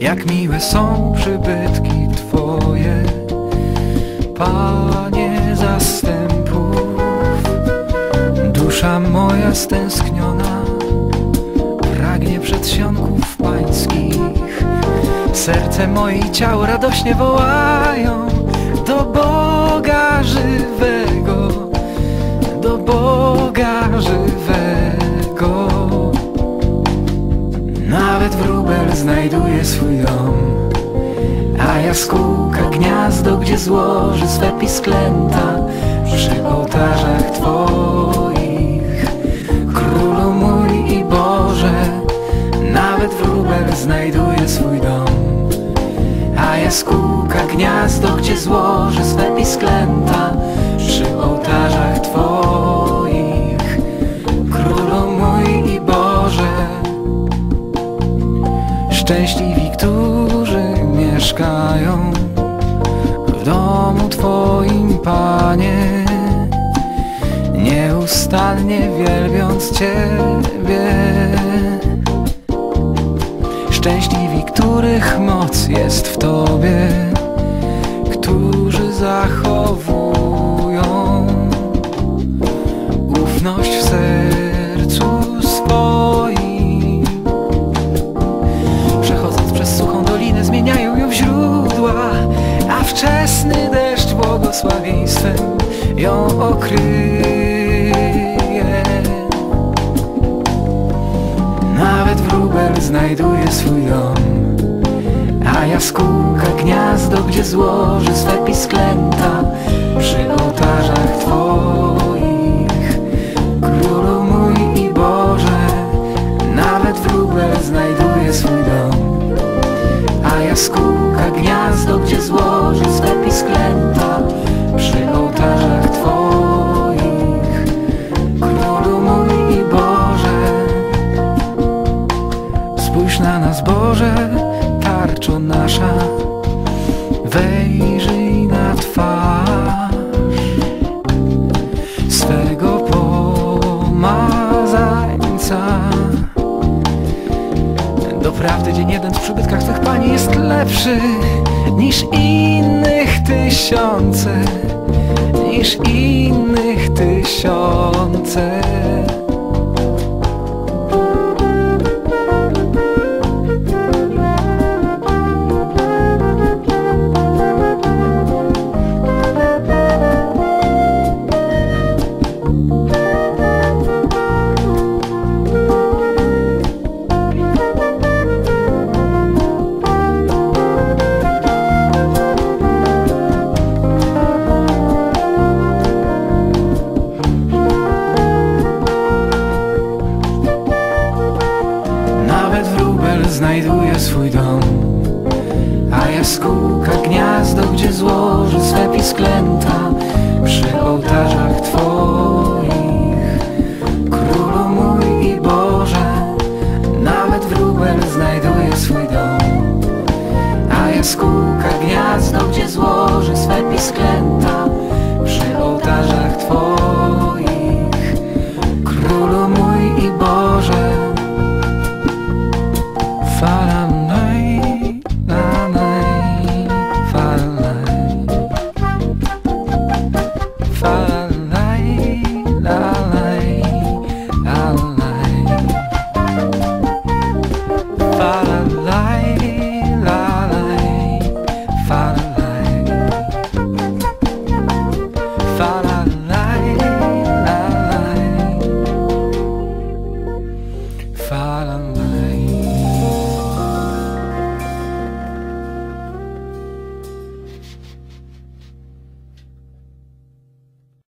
Ciągle są przybytki Twoje, Panie zastępów. Dusza moja stęskniona pragnie przedsionków pańskich. Serce moje i ciało radośnie wołają do Boga żywego, znajduje swój dom, a jaskółka gniazdo, gdzie złoży swe pisklęta przy ołtarzach Twoich. Królu mój i Boże, nawet wróbel znajduje swój dom, a jaskółka gniazdo, gdzie złoży swe pisklęta przy ołtarzach Twoich. Szczęśliwi, którzy mieszkają w domu Twoim, Panie, nieustannie wielbiąc Ciebie. Szczęśliwi, których moc jest w Tobie, ją okryje Nawet wróbel znajduje swój dom A jaskółka gniazdo, gdzie złoży swe pisklęta Przy ołtarzach Twoich. Królu mój i Boże Nawet wróbel znajduje swój dom A jaskółka gniazdo, gdzie złoży Wejrzyj na twarz swego pomazańca. Doprawdy dzień jeden w przybytkach Twych Pani jest lepszy niż innych tysiące Niż innych tysiące znajduje swój dom. A jaskółka gniazdo, gdzie złoży swe pisklęta Przy ołtarzach Twoich. Królu mój i Boże Nawet wróbel znajduje swój dom. A jaskółka gniazdo, gdzie złoży swe pisklęta